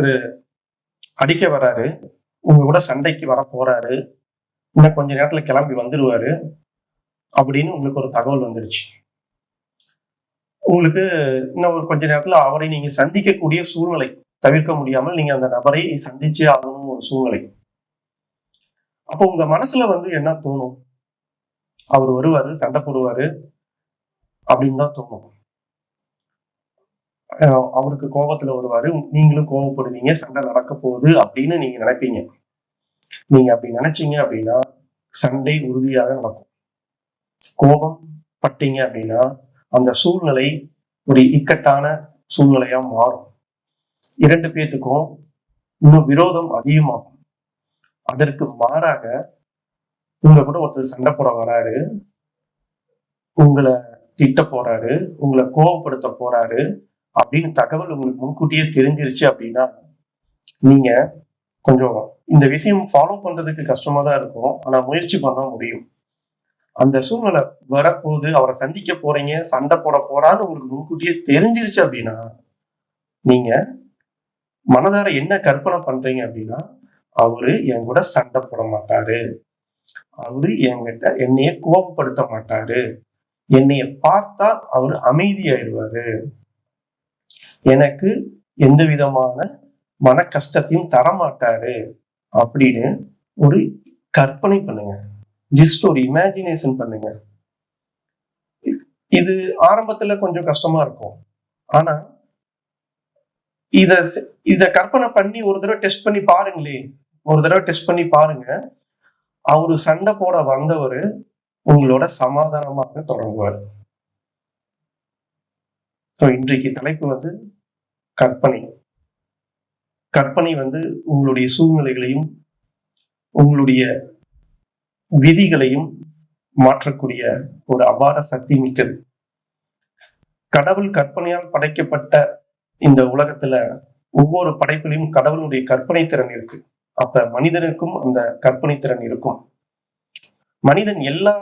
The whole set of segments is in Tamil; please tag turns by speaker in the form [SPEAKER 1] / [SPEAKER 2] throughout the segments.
[SPEAKER 1] ஒருத்தர் அடிக்க வராரு உங்க கூட சண்டைக்கு வர போறாரு இன்னும் கொஞ்ச நேரத்துல கிளம்பி வந்துருவாரு அப்படின்னு உங்களுக்கு ஒரு தகவல் வந்துருச்சு. உங்களுக்கு இன்னும் ஒரு கொஞ்ச நேரத்துல அவரை நீங்க சந்திக்கக்கூடிய சூழ்நிலை தவிர்க்க முடியாமல் நீங்க அந்த நபரை சந்திச்சே ஆகணும் ஒரு சூழ்நிலை. அப்போ உங்க மனசுல வந்து என்ன தோணும்? அவர் வருவாரு சண்டை போடுவாரு அப்படின்னு தான் தோணும். அவருக்கு கோபத்துல வருவாரு. நீங்களும் கோபப்படுவீங்க. சண்டை நடக்க போகுது அப்படின்னு நீங்க நினைப்பீங்க. நீங்க அப்படி நினைச்சீங்க அப்படின்னா சண்டை உறுதியாக நடக்கும். கோபம் பட்டீங்க அப்படின்னா அந்த சூழ்நிலை ஒரு இக்கட்டான சூழ்நிலையா மாறும். இரண்டு பேத்துக்கும் இன்னும் விரோதம் அதிகமாகும். அதற்கு மாறாக உங்க கூட ஒருத்தர் சண்டை போட வராரு. உங்களை திட்ட போறாரு. உங்களை கோவப்படுத்த போறாரு. அப்படின்னு தகவல் உங்களுக்கு முன்கூட்டியே தெரிஞ்சிருச்சு அப்படின்னா நீங்க கொஞ்சம் இந்த விஷயம் ஃபாலோ பண்றதுக்கு கஷ்டமா தான் இருக்கும். ஆனா முயற்சி பண்ண முடியும். அந்த சூழ்நிலை வரப்போது அவரை சந்திக்க போறீங்க சண்டை போட போறான்னு உங்களுக்கு முன்கூட்டியே தெரிஞ்சிருச்சு அப்படின்னா நீங்க மனதார என்ன கற்பனை பண்றீங்க அப்படின்னா அவரு என் கூட சண்டை போட மாட்டாரு. அவரு என்கிட்ட என்னைய கோபப்படுத்த மாட்டாரு. என்னைய பார்த்தா அவரு அமைதியாயிடுவாரு. எனக்கு எந்த விதமான மன கஷ்டத்தையும் தரமாட்டாரு அப்படின்னு ஒரு கற்பனை பண்ணுங்க. ஜஸ்ட் ஒரு இமேஜினேஷன் பண்ணுங்க. இது ஆரம்பத்துல கொஞ்சம் கஷ்டமா இருக்கும். ஆனா இத இத கற்பனை பண்ணி ஒரு தடவை டெஸ்ட் பண்ணி பாருங்களே. ஒரு தடவை டெஸ்ட் பண்ணி பாருங்க. அவரு சண்டை போட வந்தவர் உங்களோட சமாதானமாக தொடங்குவார். ஸோ இன்றைக்கு தலைப்பு வந்து கற்பனை. கற்பனை வந்து உங்களுடைய சூழ்நிலைகளையும் உங்களுடைய விதிகளையும் மாற்றக்கூடிய ஒரு அபார சக்தி மிக்கது. கடவுள் கற்பனையால் படைக்கப்பட்ட இந்த உலகத்துல ஒவ்வொரு படைப்பிலையும் கடவுளுடைய கற்பனை திறன் இருக்கு. அப்ப மனிதனுக்கும் அந்த கற்பனை திறன் இருக்கும். மனிதன் எல்லா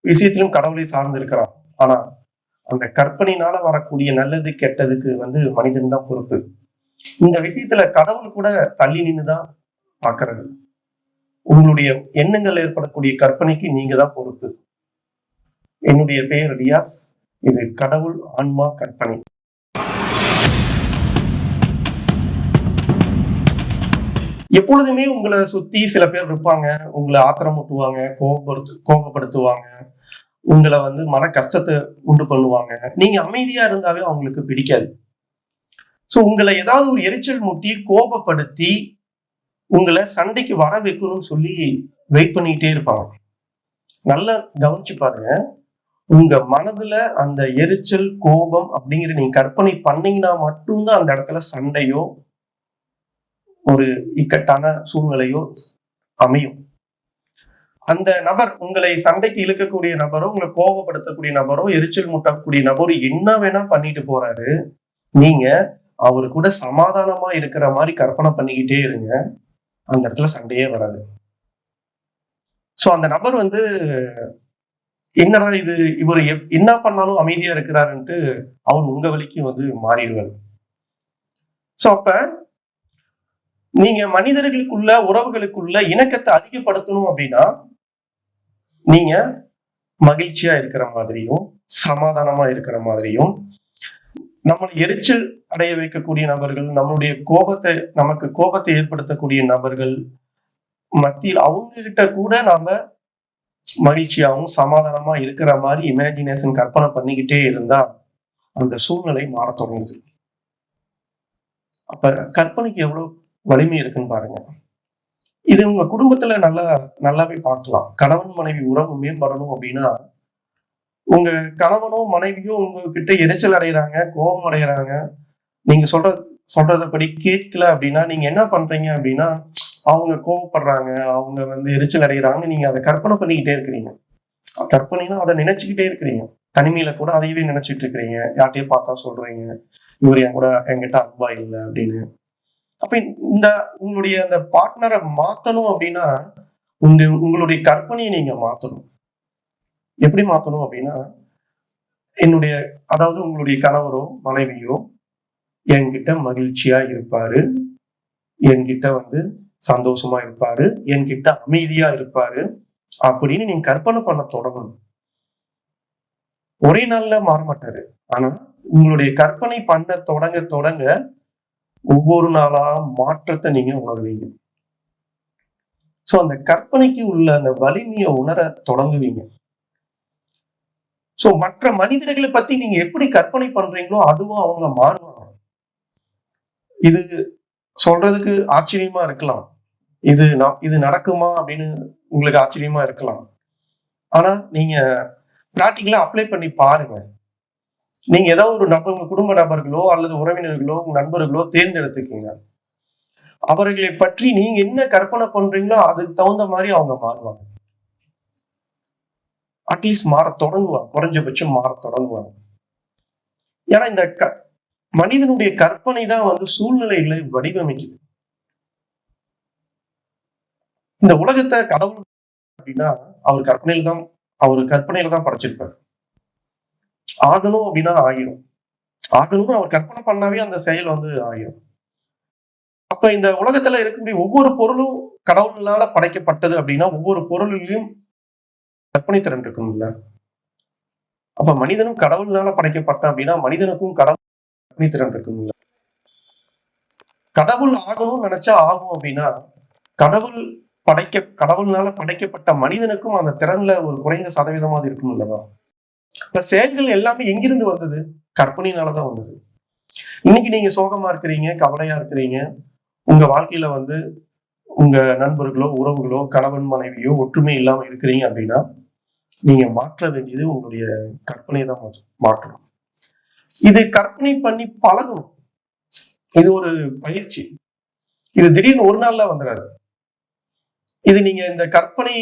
[SPEAKER 1] விஷயத்திலும் கடவுளை சார்ந்து இருக்கிறான். ஆனா அந்த கற்பனையினால வரக்கூடிய நல்லது கெட்டதுக்கு வந்து மனிதன் தான் பொறுப்பு. இந்த விஷயத்துல கடவுள் கூட தள்ளி நின்று தான் பாக்குறது உங்களுடைய எண்ணங்கள் ஏற்படக்கூடிய கற்பனைக்கு நீங்க தான் பொறுப்பு. என்னுடைய பெயர் ரியாஸ். இது கடவுள் ஆன்மா கற்பனை. எப்பொழுதுமே உங்களை சுத்தி சில பேர் இருப்பாங்க. உங்களை ஆத்திரமூட்டுவாங்க கோபப்படுத்து கோபப்படுத்துவாங்க. உங்களை வந்து மன கஷ்டத்தை உண்டு பண்ணுவாங்க. நீங்க அமைதியா இருந்தாவே அவங்களுக்கு பிடிக்காது. ஸோ உங்களை ஏதாவது ஒரு எரிச்சல் மூட்டி கோபப்படுத்தி உங்களை சண்டைக்கு வர வைக்கணும்னு சொல்லி வெயிட் பண்ணிக்கிட்டே இருப்பாங்க. நல்லா கவனிச்சு பாருங்க. உங்க மனதுல அந்த எரிச்சல் கோபம் அப்படிங்கிற நீங்க கற்பனை பண்ணீங்கன்னா மட்டும்தான் அந்த இடத்துல சண்டையோ ஒரு இக்கட்டான சூழ்நிலையோ அமையும். அந்த நபர் உங்களை சண்டைக்கு இழுக்கக்கூடிய நபரோ உங்களை கோபப்படுத்தக்கூடிய நபரோ எரிச்சல் மூட்டக்கூடிய நபரோ என்ன வேணா பண்ணிட்டு போறாரு நீங்க அவரு கூட சமாதானமா இருக்கிற மாதிரி கற்பனை பண்ணிக்கிட்டே இருங்க. அந்த இடத்துல சண்டையே வராது. சோ அந்த நபர் வந்து என்னடா இது இவர் என்ன பண்ணாலும் அமைதியா இருக்கிறாருன்ட்டு அவர் உங்க வழிக்கும் வந்து மாறிடுவார். சோ அப்ப நீங்க மனிதர்களுக்குள்ள உறவுகளுக்குள்ள இணக்கத்தை அதிகப்படுத்தணும் அப்படின்னா நீங்க மகிழ்ச்சியா இருக்கிற மாதிரியும் சமாதானமா இருக்கிற மாதிரியும் நம்மளை எரிச்சல் அடைய வைக்கக்கூடிய நபர்கள் நம்மளுடைய கோபத்தை நமக்கு கோபத்தை ஏற்படுத்தக்கூடிய நபர்கள் மத்தியில் அவங்க கிட்ட கூட நாம மகிழ்ச்சியாகவும் சமாதானமா இருக்கிற மாதிரி இமேஜினேஷன் கற்பனை பண்ணிக்கிட்டே இருந்தா அந்த சூழ்நிலை மாற தொடங்குது. அப்ப கற்பனைக்கு எவ்வளவு வலிமை இருக்குன்னு பாருங்க. இது உங்க குடும்பத்துல நல்லா நல்லாவே பார்க்கலாம். கணவன் மனைவி உறவு மேம்படணும் அப்படின்னா உங்க கணவனோ மனைவியோ உங்ககிட்ட எரிச்சல் அடைகிறாங்க கோபம் அடைகிறாங்க நீங்க சொல்ற சொல்றதபடி கேட்கல அப்படின்னா நீங்க என்ன பண்றீங்க அப்படின்னா அவங்க கோவப்படுறாங்க அவங்க வந்து எரிச்சல் அடைகிறாங்க நீங்க அதை கற்பனை பண்ணிக்கிட்டே இருக்கிறீங்க. கற்பனைனா அதை நினைச்சுக்கிட்டே இருக்கிறீங்க. தனிமையில கூட அதையவே நினைச்சிட்டு இருக்கிறீங்க. யார்கிட்டயும் பார்த்தா சொல்றீங்க. இவர் என் கூட என்கிட்ட அன்பா இல்லை அப்படின்னு. அப்ப இந்த உங்களுடைய அந்த பார்ட்னரை மாத்தணும் அப்படின்னா உங்க உங்களுடைய கற்பனையை நீங்க மாத்தணும். எப்படி மாத்தணும் அப்படின்னா என்னுடைய அதாவது உங்களுடைய கணவரோ மனைவியோ என்கிட்ட மகிழ்ச்சியா இருப்பாரு. என்கிட்ட வந்து சந்தோஷமா இருப்பாரு. என்கிட்ட அமைதியா இருப்பாரு. அப்படின்னு நீங்க கற்பனை பண்ண தொடங்கணும். ஒரே நாள்ல மாற மாட்டாரு. ஆனா உங்களுடைய கற்பனை பண்ண தொடங்க தொடங்க ஒவ்வொரு நாளா மாற்றத்தை நீங்க உணர்வீங்க. சோ அந்த கற்பனைக்கு உள்ள அந்த வலிமையை உணர தொடங்குவீங்க. சோ மற்ற மனிதர்களை பத்தி நீங்க எப்படி கற்பனை பண்றீங்களோ அதுவும் அவங்க மாறுவாங்க. இது சொல்றதுக்கு ஆச்சரியமா இருக்கலாம். இது இது நடக்குமா அப்படின்னு உங்களுக்கு ஆச்சரியமா இருக்கலாம். ஆனா நீங்க பிராக்டிக்கலா அப்ளை பண்ணி பாருங்க. நீங்க ஏதாவது ஒரு நபர் உங்க குடும்ப நபர்களோ அல்லது உறவினர்களோ உங்க நண்பர்களோ தேர்ந்தெடுத்துக்கீங்க. அவர்களை பற்றி நீங்க என்ன கற்பனை பண்றீங்களோ அதுக்கு தகுந்த மாதிரி அவங்க மாறுவாங்க. அட்லீஸ்ட் மாற தொடங்குவாங்க. குறைஞ்சபட்சம் மாற தொடங்குவாங்க. ஏன்னா இந்த க- மனிதனுடைய கற்பனை தான் வந்து சூழ்நிலைகளை வடிவமைக்குது. இந்த உலகத்தை கடவுள் அப்படின்னா அவர் கற்பனையில தான் அவர் கற்பனையில தான் படைச்சிருப்பார். ஆகணும் அப்படின்னா ஆகிரும். ஆகணும்னு அவர் கற்பனை பண்ணாவே அந்த செயல் வந்து ஆகிரும். அப்ப இந்த உலகத்துல இருக்கக்கூடிய ஒவ்வொரு பொருளும் கடவுளால படைக்கப்பட்டது அப்படின்னா ஒவ்வொரு பொருளிலையும் கற்பனை திறன் இருக்கும்ல. அப்ப மனிதனும் கடவுளால படைக்கப்பட்டான் அப்படின்னா மனிதனுக்கும் கடவுள் கற்பனை திறன் இருக்கும்ல. கடவுள் ஆகணும்னு நினைச்சா ஆகும் அப்படின்னா கடவுள் படைக்க கடவுள்னால படைக்கப்பட்ட மனிதனுக்கும் அந்த திறன்ல ஒரு குறைந்த சதவீதமாவது இருக்கும் இல்லவா இந்த செயல்கள் எல்லாமே எங்கிருந்து வந்தது? கற்பனையினாலதான் வந்தது. இன்னைக்கு நீங்க சோகமா இருக்கிறீங்க கவலையா இருக்கிறீங்க உங்க வாழ்க்கையில வந்து உங்க நண்பர்களோ உறவுகளோ கணவன் மனைவியோ ஒற்றுமை இல்லாம இருக்கிறீங்க அப்படின்னா நீங்க மாற்ற வேண்டியது உங்களுடைய கற்பனை தான் மாற்றணும். இது கற்பனை பண்ணி பழகணும். இது ஒரு பயிற்சி. இது திடீர்னு ஒரு நாள்ல வந்துடாது. இது நீங்க இந்த கற்பனை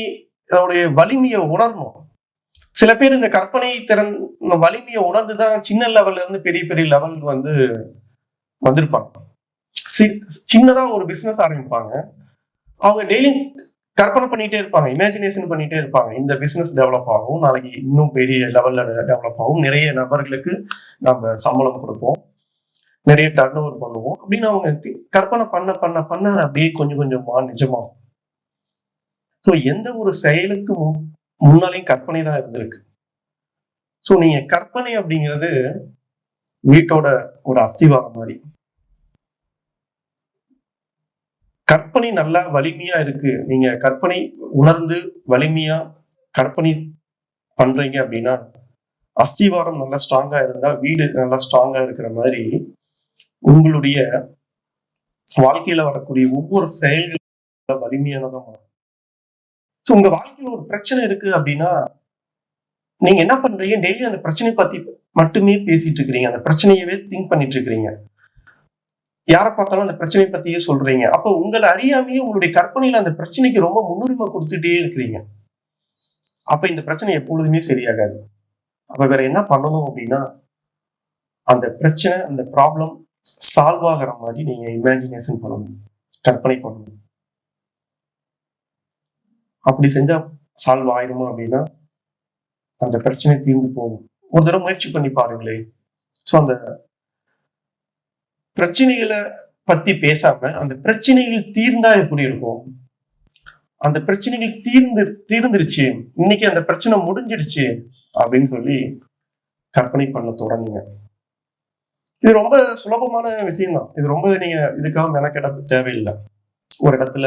[SPEAKER 1] அதோடைய வலிமையை உணரணும். சில பேர் இந்த கற்பனை திறன் வலிமையை உணர்ந்துதான் சின்ன லெவல்ல இருந்து பெரிய பெரிய லெவல் வந்து வந்திருப்பாங்க. சி- சின்னதா ஒரு பிசினஸ் ஆரம்பிப்பாங்க. அவங்க டெய்லி கற்பனை பண்ணிட்டே இருப்பாங்க இமேஜினேஷன் பண்ணிட்டே இருப்பாங்க. இந்த பிசினஸ் டெவலப் ஆகும் நாளைக்கு இன்னும் பெரிய லெவல்ல டெவலப் ஆகும். நிறைய நபர்களுக்கு நம்ம சம்பளம் கொடுப்போம். நிறைய டர்ன் ஓவர் பண்ணுவோம். அப்படின்னு அவங்க கற்பனை பண்ண பண்ண பண்ண அப்படியே கொஞ்சம் கொஞ்சமா நிஜமாகும். ஸோ எந்த ஒரு செயலுக்கு முன்னாலையும் கற்பனை தான் இருந்திருக்கு. ஸோ நீங்க கற்பனை அப்படிங்கிறது வீட்டோட ஒரு அஸ்திவாரம் மாதிரி. கற்பனை நல்லா வலிமையா இருக்கு. நீங்க கற்பனை உணர்ந்து வலிமையா கற்பனை பண்றீங்க அப்படின்னா அஸ்திவாரம் நல்லா ஸ்ட்ராங்கா இருந்தா வீடு நல்லா ஸ்ட்ராங்கா இருக்கிற மாதிரி உங்களுடைய வாழ்க்கையில வரக்கூடிய ஒவ்வொரு செயல்களும் வலிமையானதான் ஸோ உங்க வாழ்க்கையில ஒரு பிரச்சனை இருக்கு அப்படின்னா நீங்க என்ன பண்றீங்க? டெய்லி அந்த பிரச்சனையை பத்தி மட்டுமே பேசிட்டு இருக்கிறீங்க. அந்த பிரச்சனையவே திங்க் பண்ணிட்டு இருக்கிறீங்க. யாரை பார்த்தாலும் அந்த பிரச்சனையை பத்தியே சொல்றீங்க. அப்ப உங்களை அறியாமையே உங்களுடைய கற்பனையில அந்த பிரச்சனைக்கு ரொம்ப முன்னுரிமை கொடுத்துட்டே இருக்கிறீங்க. அப்ப இந்த பிரச்சனை எப்பொழுதுமே சரியாகாது. அப்ப வேற என்ன பண்ணணும் அப்படின்னா அந்த பிரச்சனை அந்த ப்ராப்ளம் சால்வ் ஆகிற மாதிரி நீங்க இமேஜினேஷன் பண்ணணும். கற்பனை பண்ணணும். அப்படி செஞ்சா சால்வ் ஆயிருமா அப்படின்னா அந்த பிரச்சனை தீர்ந்து போகும். ஒரு தடவை முயற்சி பண்ணி பாருங்களே. ஸோ அந்த பிரச்சனைகளை பத்தி பேசாம அந்த பிரச்சனைகள் தீர்ந்தா எப்படி இருக்கும்? அந்த பிரச்சனைகள் தீர்ந்து தீர்ந்துருச்சு. இன்னைக்கு அந்த பிரச்சனை முடிஞ்சிருச்சு அப்படின்னு சொல்லி கற்பனை பண்ண தொடங்குங்க. இது ரொம்ப சுலபமான விஷயம் தான் இது ரொம்ப நீங்க இதுக்காக மெனக்கெட தேவையில்லை. ஒரு இடத்துல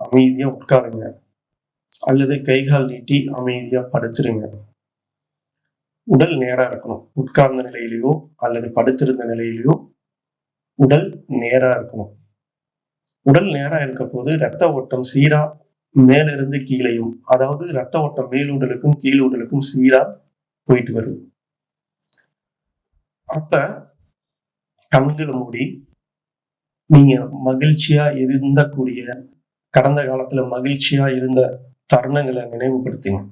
[SPEAKER 1] அமைதியா உட்காருங்க. அல்லது கைகால் நீட்டி அமைதியா படுத்துருங்க உடல் நேரா இருக்கணும். உட்கார்ந்த நிலையிலயோ அல்லது படுத்திருந்த நிலையிலையோ உடல் நேரா இருக்கணும். உடல் நேரா இருக்க போது ரத்த ஓட்டம் சீரா மேலிருந்து கீழையும் அதாவது ரத்த ஓட்டம் மேலுடலுக்கும் கீழுடலுக்கும் சீரா போயிட்டு வருது. அப்ப கண்களை மூடி நீங்க மகிழ்ச்சியா இருந்தக்கூடிய கடந்த காலத்துல மகிழ்ச்சியா இருந்த தருணங்களை நினைவுபடுத்துங்க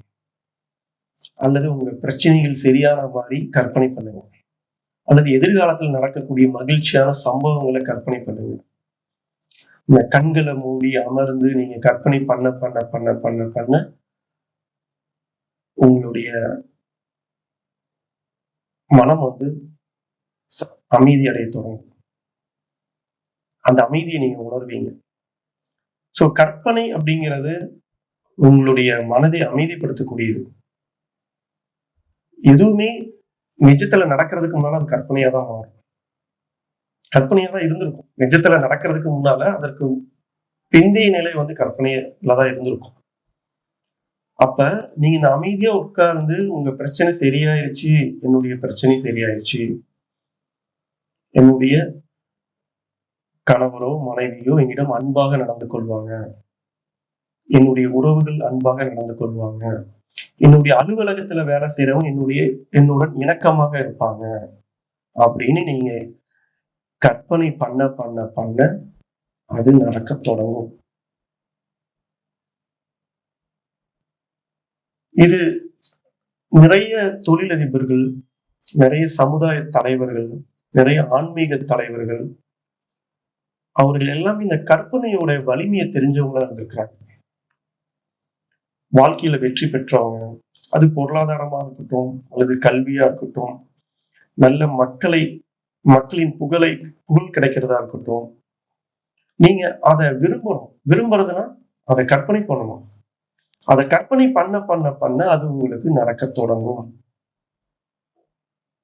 [SPEAKER 1] அல்லது உங்க பிரச்சனைகள் சரியான மாதிரி கற்பனை பண்ணுங்க. அல்லது எதிர்காலத்தில் நடக்கக்கூடிய மகிழ்ச்சியான சம்பவங்களை கற்பனை பண்ணுங்க. இந்த கண்களை மூடி அமர்ந்து நீங்க கற்பனை பண்ண பண்ண பண்ண பண்ண பண்ண உங்களுடைய மனம் வந்து ச- அமைதி அடைய தொடங்கும். அந்த அமைதியை நீங்க உணர்வீங்க. ஸோ கற்பனை அப்படிங்கிறது உங்களுடைய மனதை அமைதிப்படுத்தக்கூடியது. எதுவுமே நிஜத்துல நடக்கிறதுக்கு முன்னால அது கற்பனையா தான் மாறும். கற்பனையா தான் இருந்திருக்கும். நிஜத்துல நடக்கிறதுக்கு முன்னால அதற்கு பிந்தைய நிலை வந்து கற்பனையில தான் இருந்திருக்கும். அப்ப நீங்க இந்த அமைதியா உட்கார்ந்து உங்க பிரச்சனை சரியாயிருச்சு என்னுடைய பிரச்சனை சரியாயிருச்சு என்னுடைய கணவரோ மனைவியோ என்னிடம் அன்பாக நடந்து கொள்வாங்க. என்னுடைய உறவுகள் அன்பாக நடந்து கொள்வாங்க. என்னுடைய அலுவலகத்துல வேலை செய்யறவங்க என்னுடைய என்னுடன் இணக்கமாக இருப்பாங்க. அப்படின்னு நீங்க கற்பனை பண்ண பண்ண பண்ண அது நடக்க தொடங்கும். இது நிறைய தொழிலதிபர்கள் நிறைய சமுதாய தலைவர்கள் நிறைய ஆன்மீக தலைவர்கள் அவர்கள் எல்லாம் இந்த கற்பனையோட வலிமையை தெரிஞ்சவங்களா இருந்திருக்கிறாங்க. வாழ்க்கையில வெற்றி பெற்றவங்க. அது பொருளாதாரமா இருக்கட்டும் அல்லது கல்வியா இருக்கட்டும் நல்ல மக்களை மக்களின் புகழை புகழ் கிடைக்கிறதா இருக்கட்டும். நீங்க அதை விரும்பணும் விரும்புறதுன்னா அதை கற்பனை பண்ணணும். அதை கற்பனை பண்ண பண்ண பண்ண அது உங்களுக்கு நடக்க தொடங்கும்.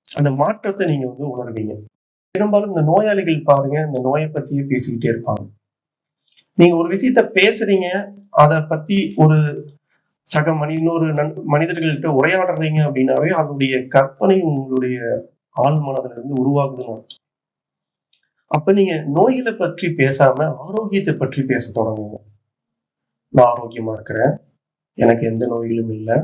[SPEAKER 1] அந்த மாற்றத்தை நீங்க வந்து உணர்வீங்க. பெரும்பாலும் இந்த நோயாளிகள் பாருங்க இந்த நோயை பத்தியே பேசிக்கிட்டே இருப்பாங்க. நீங்க ஒரு விஷயத்த பேசுறீங்க அதை பத்தி ஒரு சக மனி இன்னொரு நன் மனிதர்கள்ட்ட உரையாடுறீங்க அப்படின்னாவே அதனுடைய கற்பனை உங்களுடைய ஆள் மனதுல இருந்து உருவாகுதுன்னு அர்த்தம். அப்ப நீங்க நோய்களை பற்றி பேசாம ஆரோக்கியத்தை பற்றி பேச தொடங்குங்க. நான் ஆரோக்கியமா இருக்கிறேன். எனக்கு எந்த நோய்களும் இல்லை.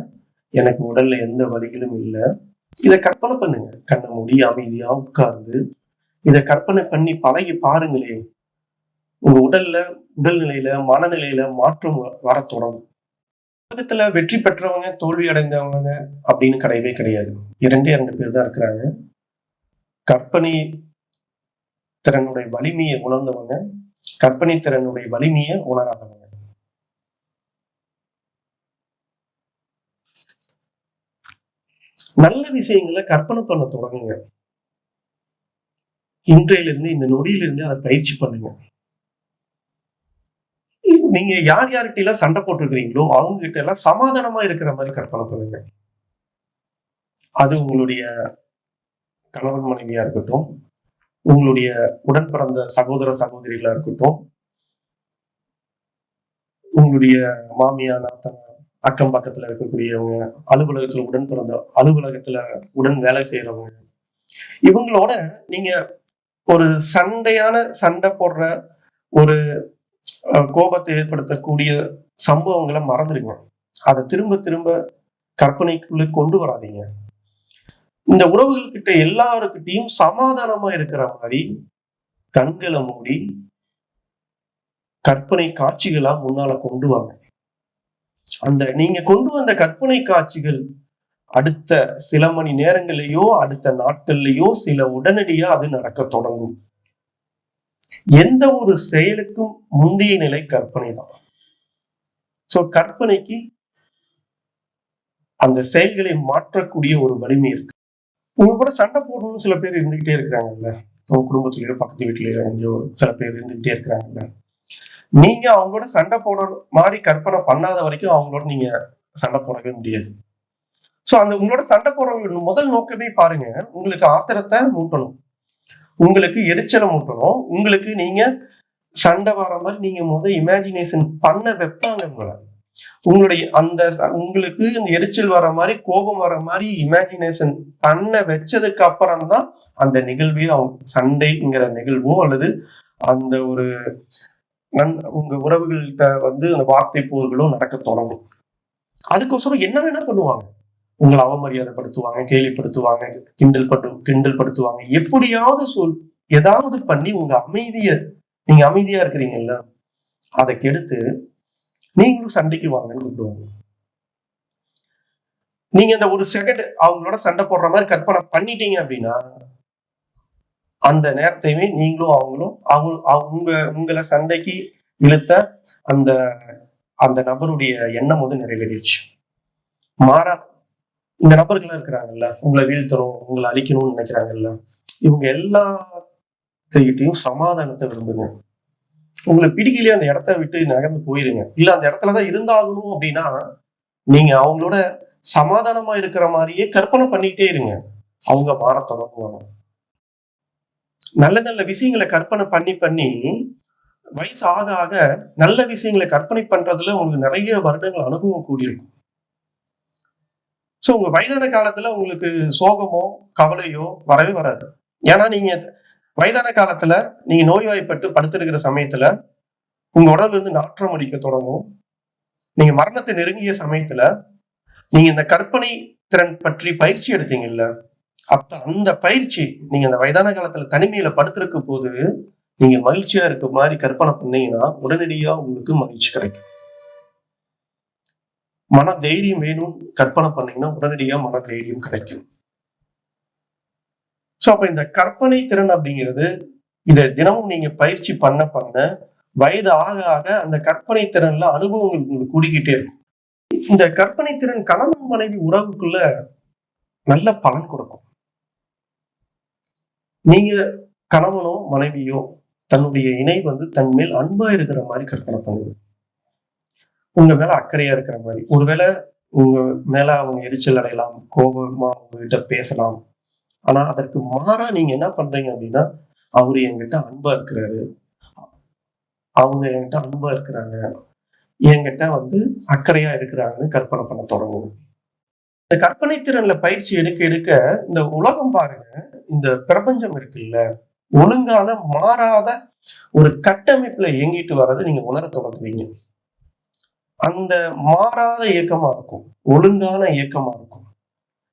[SPEAKER 1] எனக்கு உடல்ல எந்த வலிகளும் இல்லை. இதை கற்பனை பண்ணுங்க. கண்ணை மூடி அமைதியா உட்கார்ந்து இதை கற்பனை பண்ணி பழகி பாருங்களே. உங்க உடல்ல உடல்நிலையில மனநிலையில மாற்றம் வ- தொடங்கும். உலகத்துல வெற்றி பெற்றவங்க தோல்வி அடைந்தவங்க அப்படின்னு கிடையவே கிடையாது. இரண்டே இரண்டு பேர் தான் இருக்கிறாங்க. கற்பனை திறனுடைய வலிமையை உணர்ந்தவங்க கற்பனை திறனுடைய வலிமையை உணராதவங்க. நல்ல விஷயங்களை கற்பனை பண்ண தொடங்குங்க. இன்றையிலிருந்து இந்த நொடியிலிருந்து அதை பயிற்சி பண்ணுங்க. நீங்க யார் யார்கிட்ட எல்லாம் சண்டை போட்டிருக்கிறீங்களோ அவங்க கிட்ட எல்லாம் சமாதானமா இருக்கிற மாதிரி கற்பனை பண்ணுங்க. அது உங்களுடைய கணவன் மனைவியா இருக்கட்டும் உங்களுடைய உடன் பிறந்த சகோதர சகோதரிகளா இருக்கட்டும் உங்களுடைய மாமியா நாத்தனா அக்கம் பக்கத்துல இருக்கக்கூடியவங்க அலுவலகத்துல உடன் பிறந்த அலுவலகத்துல உடன் வேலை செய்யறவங்க இவங்களோட நீங்க ஒரு சண்டையான சண்டை போடுற ஒரு கோபத்தை ஏற்படுத்தக்கூடிய சம்பவங்களை மறந்துடுங்க அதை திரும்ப திரும்ப கற்பனைக்குள்ள கொண்டு வராதீங்க. இந்த உறவுகள் கிட்ட எல்லாருக்கிட்டையும் சமாதானமா இருக்கிற மாதிரி கண்களை மூடி கற்பனை காட்சிகளா முன்னால கொண்டு வாங்க. அந்த நீங்க கொண்டு வந்த கற்பனை காட்சிகள் அடுத்த சில மணி நேரங்களையோ அடுத்த நாட்கள்லயோ சில உடனடியா அது நடக்க தொடங்கும். எந்த ஒரு செயலுக்கும் முந்தைய நிலை கற்பனை தான். சோ கற்பனைக்கு அந்த செயல்களை மாற்றக்கூடிய ஒரு வலிமை இருக்கு. உங்க கூட சண்டை போடணும்னு சில பேர் இருந்துகிட்டே இருக்கிறாங்கல்ல. உங்க குடும்பத்திலேயோ பக்கத்து வீட்டிலேயோ எங்கேயோ சில பேர் இருந்துகிட்டே இருக்கிறாங்கல்ல. நீங்க அவங்களோட சண்டை போட மாதிரி கற்பனை பண்ணாத வரைக்கும் அவங்களோட நீங்க சண்டை போடவே முடியாது. சோ அந்த உங்களோட சண்டை போடுறவங்க முதல் நோக்கமே பாருங்க உங்களுக்கு ஆத்திரத்தை மூட்டணும். உங்களுக்கு எரிச்சலை மூட்டணும். உங்களுக்கு நீங்க சண்டை வர மாதிரி நீங்க முத இமேஜினேஷன் பண்ண வைப்பாங்க உங்களை. உங்களுடைய அந்த உங்களுக்கு அந்த எரிச்சல் வர மாதிரி கோபம் வர மாதிரி இமேஜினேஷன் பண்ண வச்சதுக்கு அப்புறம் தான் அந்த நிகழ்வே அவங்க சண்டைங்கிற நிகழ்வோ அல்லது அந்த ஒரு நன் உங்க உறவுகள்கிட்ட வந்து அந்த வார்த்தை போர்களோ நடக்க தொடங்கும். அதுக்கோசரம் என்ன வேணா பண்ணுவாங்க. உங்களை அவமரியாதைப்படுத்துவாங்க கேலிப்படுத்துவாங்க கிண்டல் பட்டு கிண்டல் படுத்துவாங்க எப்படியாவது சொல் ஏதாவது பண்ணி உங்க அமைதிய நீங்க அமைதியா இருக்கிறீங்கல்ல அதை கெடுத்து நீங்களும் சண்டைக்கு வாங்கன்னு கூப்பிடுவாங்க. நீங்க அந்த ஒரு செகண்ட் அவங்களோட சண்டை போடுற மாதிரி கற்பனை பண்ணிட்டீங்க அப்படின்னா அந்த நேரத்தையுமே நீங்களும் அவங்களும் அவங்க அவங்க உங்களை சண்டைக்கு இழுத்த அந்த அந்த நபருடைய எண்ணம் வந்து நிறைவேறிடுச்சு. மாறா இந்த நபர்கள்லாம் இருக்கிறாங்கல்ல உங்களை வீழ்த்தணும் உங்களை அழிக்கணும்னு நினைக்கிறாங்கல்ல இவங்க எல்லாத்தையும் சமாதானத்தை விரும்புங்க. உங்களை பிடிக்கலையே அந்த இடத்த விட்டு நகர்ந்து போயிருங்க. இல்ல அந்த இடத்துல தான் இருந்தாகணும் அப்படின்னா நீங்க அவங்களோட சமாதானமா இருக்கிற மாதிரியே கற்பனை பண்ணிட்டே இருங்க. அவங்க மாற தொடங்குவாங்க. நல்ல நல்ல விஷயங்களை கற்பனை பண்ணி பண்ணி வயசு ஆக ஆக நல்ல விஷயங்களை கற்பனை பண்றதுல உங்களுக்கு நிறைய வருடங்கள் அனுபவம் கூடியிருக்கும். ஸோ உங்க வயதான காலத்துல உங்களுக்கு சோகமோ கவலையோ வரவே வராது. ஏன்னா நீங்க வயதான காலத்துல நீங்க நோய்வாய்ப்பட்டு படுத்திருக்கிற சமயத்துல உங்க உடல்ல இருந்து நாற்றம் அடிக்க தொடங்கும். நீங்க மரணத்தை நெருங்கிய சமயத்துல நீங்க இந்த கற்பனை திறன் பற்றி பயிற்சி எடுத்தீங்கல்ல அப்ப அந்த பயிற்சி நீங்க அந்த வயதான காலத்துல தனிமையில படுத்திருக்கும் போது நீங்க மகிழ்ச்சியா இருக்க மாதிரி கற்பனை பண்ணீங்கன்னா உடனடியா உங்களுக்கு மகிழ்ச்சி கிடைக்கும். மன தைரியம் வேணும் கற்பனை பண்ணீங்கன்னா உடனடியா மன தைரியம் கிடைக்கும். சோ அப்ப இந்த கற்பனை திறன் அப்படிங்கிறது இதை தினமும் நீங்க பயிற்சி பண்ண பண்ண வயது ஆக ஆக அந்த கற்பனை திறன்ல அனுபவங்கள் உங்களுக்கு கூடிக்கிட்டே இருக்கும். இந்த கற்பனை திறன் கணவன் மனைவி உறவுக்குள்ள நல்ல பலன் கொடுக்கும். நீங்க கணவனோ மனைவியோ தன்னுடைய இணை வந்து தன் மேல் அன்பா இருக்கிற மாதிரி கற்பனை பண்ணுங்க. உங்க மேல அக்கறையா இருக்கிற மாதிரி. ஒருவேளை உங்க மேல அவங்க எரிச்சல் அடையலாம் கோபமா உங்ககிட்ட பேசலாம். ஆனா அதற்கு மாறா நீங்க என்ன பண்றீங்க அப்படின்னா அவரு என்கிட்ட அன்பா இருக்கிறாரு. அவங்க என்கிட்ட அன்பா இருக்கிறாங்க. என்கிட்ட வந்து அக்கறையா இருக்கிறாங்கன்னு கற்பனை பண்ண தொடங்கும். இந்த கற்பனை திறன்ல பயிற்சி எடுக்க எடுக்க இந்த உலகம் பாருங்க. இந்த பிரபஞ்சம் இருக்குல்ல. ஒழுங்கான மாறாத ஒரு கட்டமைப்புல இயங்கிட்டு வர்றதை நீங்க உணர தொடங்குவீங்க. அந்த மாறாத இயக்கமா இருக்கும் ஒழுங்கான இயக்கமா இருக்கும்.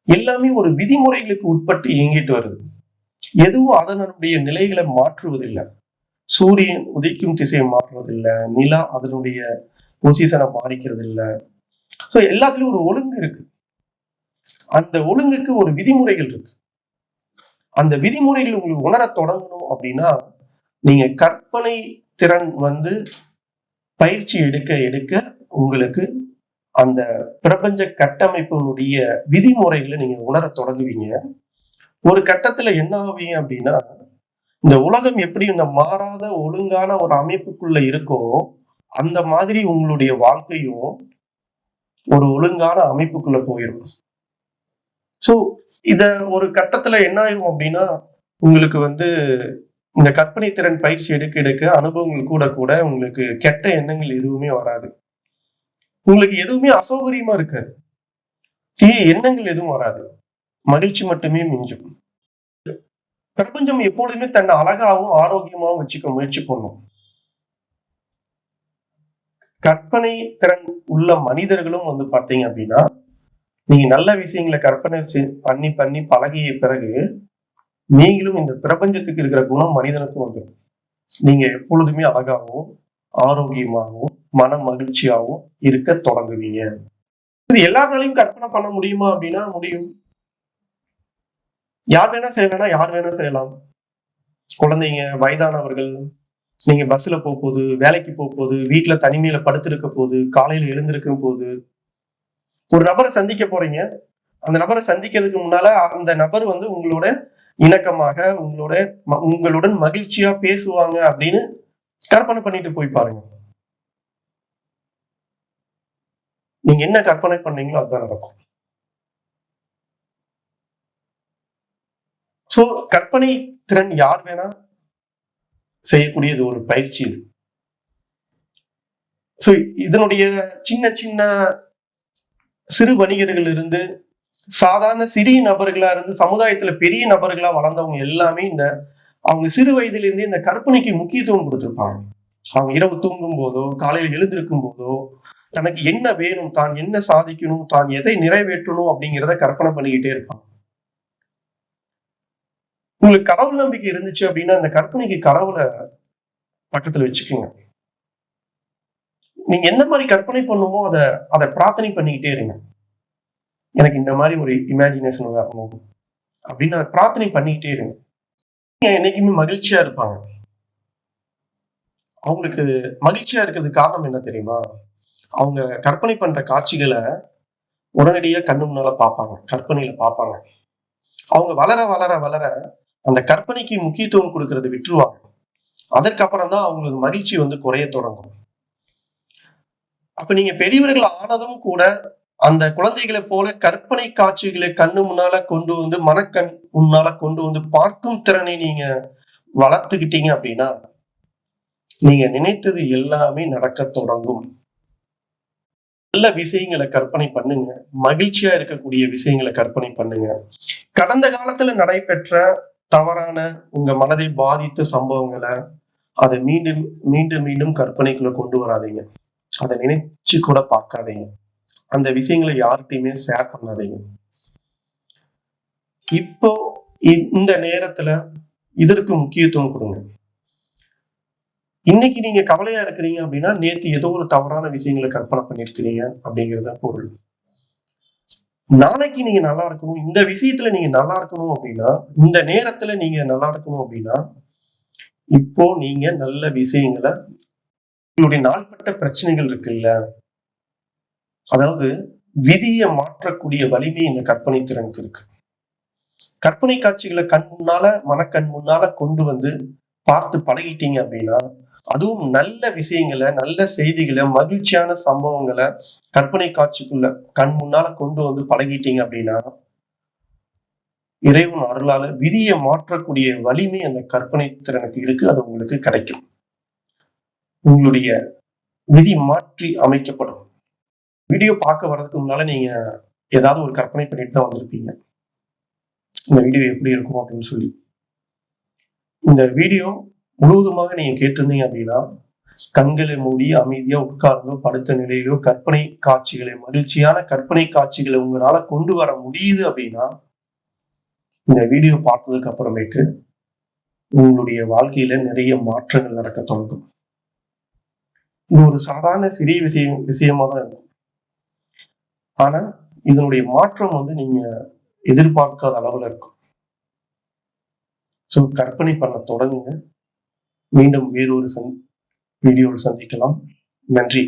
[SPEAKER 1] எல்லாமே ஒரு விதிமுறைகளுக்கு உட்பட்டு இயங்கிட்டு வருது. எதுவும் அதனுடைய நிலைகளை மாற்றுவதில்லை. சூரியன் உதிக்கும் திசையை மாற்றுவதில்லை நிலா அதனுடைய பொசிஷனை மாறிக்கிறது இல்லை ஸோ எல்லாத்துலயும் ஒரு ஒழுங்கு இருக்கு. அந்த ஒழுங்குக்கு ஒரு விதிமுறைகள் இருக்கு. அந்த விதிமுறைகள் உங்களுக்கு உணர தொடங்கணும் அப்படின்னா நீங்க கற்பனை திறன் வந்து பயிற்சி எடுக்க எடுக்க உங்களுக்கு அந்த பிரபஞ்ச கட்டமைப்பினுடைய விதிமுறைகளை நீங்க உணர தொடங்குவீங்க. ஒரு கட்டத்துல என்ன ஆவீங்க அப்படின்னா இந்த உலகம் எப்படி இந்த மாறாத ஒழுங்கான ஒரு அமைப்புக்குள்ள இருக்கோ அந்த மாதிரி உங்களுடைய வாழ்க்கையும் ஒரு ஒழுங்கான அமைப்புக்குள்ள போயிடும் ஸோ இத ஒரு கட்டத்துல என்ன ஆயிரும் அப்படின்னா உங்களுக்கு வந்து இந்த கற்பனை திறன் பயிற்சி எடுக்க எடுக்க அனுபவங்கள் கூட கூட உங்களுக்கு கெட்ட எண்ணங்கள் எதுவுமே வராது. உங்களுக்கு எதுவுமே அசௌகரியமா இருக்காது. தீய எண்ணங்கள் எதுவும் வராது. மகிழ்ச்சி மட்டுமே மிஞ்சும். பிரபஞ்சம் எப்பொழுதுமே தன்னை அழகாவும் ஆரோக்கியமாவும் வச்சுக்க முயற்சி பண்ணும். கற்பனை திறன் உள்ள மனிதர்களும் வந்து பார்த்தீங்க அப்படின்னா நீங்க நல்ல விஷயங்களை கற்பனை செய்- பண்ணி பண்ணி பழகிய பிறகு நீங்களும் இந்த பிரபஞ்சத்துக்கு இருக்கிற குணம் மனிதனுக்கும் வந்துடும் நீங்க எப்பொழுதுமே அழகாகவும் ஆரோக்கியமாகவும் மன மகிழ்ச்சியாகவும் இருக்க தொடங்குவீங்க. இது எல்லாராலையும் கற்பனை பண்ண முடியுமா அப்படின்னா முடியும். யார் வேணா செய்யலைன்னா யார் வேணா செய்யலாம். குழந்தைங்க வயதானவர்கள் நீங்க பஸ்ல போக போது வேலைக்கு போக போது வீட்டுல தனிமையில படுத்திருக்க போது காலையில எழுந்திருக்கும் போது ஒரு நபரை சந்திக்க போறீங்க. அந்த நபரை சந்திக்கிறதுக்கு முன்னால அந்த நபர் வந்து உங்களோட இணக்கமாக உங்களோட ம- உங்களுடன் மகிழ்ச்சியா பேசுவாங்க அப்படின்னு கற்பனை பண்ணிட்டு போய் பாருங்க. நீங்க என்ன கற்பனை பண்ணீங்களோ அதுதான் நடக்கும். சோ கற்பனை திறன் யார் வேணா செய்யக்கூடியது ஒரு பயிற்சி இது. ஸோ இதனுடைய சின்ன சின்ன சிறு வணிகர்கள் இருந்து சாதாரண சிறிய நபர்களா இருந்து சமுதாயத்துல பெரிய நபர்களா வளர்ந்தவங்க எல்லாமே இந்த அவங்க சிறு வயதிலிருந்து இந்த கற்பனைக்கு முக்கியத்துவம் கொடுத்துருப்பாங்க. அவங்க இரவு தூங்கும் போதோ காலையில் எழுந்திருக்கும் போதோ தனக்கு என்ன வேணும் தான் என்ன சாதிக்கணும் தான் எதை நிறைவேற்றணும் அப்படிங்கிறத கற்பனை பண்ணிக்கிட்டே இருப்பாங்க. உங்களுக்கு கடவுள் நம்பிக்கை இருந்துச்சு அப்படின்னா அந்த கற்பனைக்கு கடவுளை பக்கத்துல வச்சுக்கோங்க. நீங்க எந்த மாதிரி கற்பனை பண்ணுமோ அதை அதை பிரார்த்தனை பண்ணிக்கிட்டே இருங்க. எனக்கு இந்த மாதிரி ஒரு இமேஜினேஷன் வரணும் அப்படின்னு அதை பிரார்த்தனை பண்ணிக்கிட்டே இருங்க. என்னைக்குமே மகிழ்ச்சியா இருப்பாங்க. அவங்களுக்கு மகிழ்ச்சியா இருக்கிறதுக்கு காரணம் என்ன தெரியுமா? அவங்க கற்பனை பண்ற காட்சிகளை உடனடியா கண்ணு முன்னால பார்ப்பாங்க. கற்பனையில பார்ப்பாங்க. அவங்க வளர வளர வளர அந்த கற்பனைக்கு முக்கியத்துவம் கொடுக்கறது விட்டுருவாங்க. அதற்கப்புறம் தான் அவங்களுக்கு மகிழ்ச்சி வந்து குறைய தொடங்கும். அப்ப நீங்க பெரியவர்கள் ஆனதும் கூட அந்த குழந்தைகளை போல கற்பனை காட்சிகளை கண்ணு முன்னால கொண்டு வந்து மனக்கண் முன்னால கொண்டு வந்து பார்க்கும் திறனை நீங்க வளர்த்துக்கிட்டீங்க அப்படின்னா நீங்க நினைத்தது எல்லாமே நடக்க தொடங்கும். நல்ல விஷயங்களை கற்பனை பண்ணுங்க. மகிழ்ச்சியா இருக்கக்கூடிய விஷயங்களை கற்பனை பண்ணுங்க. கடந்த காலத்துல நடைபெற்ற தவறான உங்க மனதை பாதித்த சம்பவங்களை அதை மீண்டும் மீண்டும் மீண்டும் கற்பனைக்குள்ள கொண்டு வராதீங்க. அதை நினைச்சு கூட பார்க்காதீங்க. அந்த விஷயங்களை யார்கிட்டையுமே ஷேர் பண்ணாதீங்க. இப்போ இந்த நேரத்துல இதற்கு முக்கியத்துவம் கொடுங்க. இன்னைக்கு நீங்க கவலையா இருக்கிறீங்க அப்படின்னா நேத்து ஏதோ ஒரு தவறான விஷயங்களை கற்பனை பண்ணிருக்கிறீங்க அப்படிங்கிறத பொருள். நாளைக்கு நீங்க நல்லா இருக்கணும் இந்த விஷயத்துல நீங்க நல்லா இருக்கணும் அப்படின்னா இந்த நேரத்துல நீங்க நல்லா இருக்கணும் அப்படின்னா இப்போ நீங்க நல்ல விஷயங்களை உங்களுடைய நாள்பட்ட பிரச்சனைகள் இருக்குல்ல அதாவது விதியை மாற்றக்கூடிய வலிமை இந்த கற்பனை திறனுக்கு இருக்கு. கற்பனை காட்சிகளை கண் முன்னால மனக்கண் முன்னால கொண்டு வந்து பார்த்து பழகிட்டீங்க அப்படின்னா அதுவும் நல்ல விஷயங்களை நல்ல செய்திகளை மகிழ்ச்சியான சம்பவங்களை கற்பனை காட்சிக்குள்ள கண் முன்னால கொண்டு வந்து பழகிட்டீங்க அப்படின்னா இறைவன் அருளால விதியை மாற்றக்கூடிய வலிமை அந்த கற்பனை திறனுக்கு இருக்கு அது உங்களுக்கு கிடைக்கும். உங்களுடைய விதி மாற்றி அமைக்கப்படும். வீடியோ பார்க்க வர்றதுக்கு முன்னால நீங்க ஏதாவது ஒரு கற்பனை பண்ணிட்டு தான் வந்திருப்பீங்க. இந்த வீடியோ எப்படி இருக்கும் அப்படின்னு சொல்லி. இந்த வீடியோ முழுவதுமாக நீங்க கேட்டிருந்தீங்க அப்படின்னா கண்களை மூடி அமைதியா உட்கார்ந்தோ படுத்த நிலையிலோ கற்பனை காட்சிகளை மகிழ்ச்சியான கற்பனை காட்சிகளை உங்களால கொண்டு வர முடியுது அப்படின்னா இந்த வீடியோ பார்த்ததுக்கு அப்புறமேட்டு உங்களுடைய வாழ்க்கையில நிறைய மாற்றங்கள் நடக்க தொடங்கும். இது ஒரு சாதாரண சிறிய விஷயம் விஷயமா தான் இருக்கும். ஆனா இதனுடைய மாற்றம் வந்து நீங்க எதிர்பார்க்காத அளவுல இருக்கும். ஸோ கற்பனை பண்ண தொடங்குங்க. மீண்டும் வேறொரு சந் வீடியோவில் சந்திக்கலாம். நன்றி.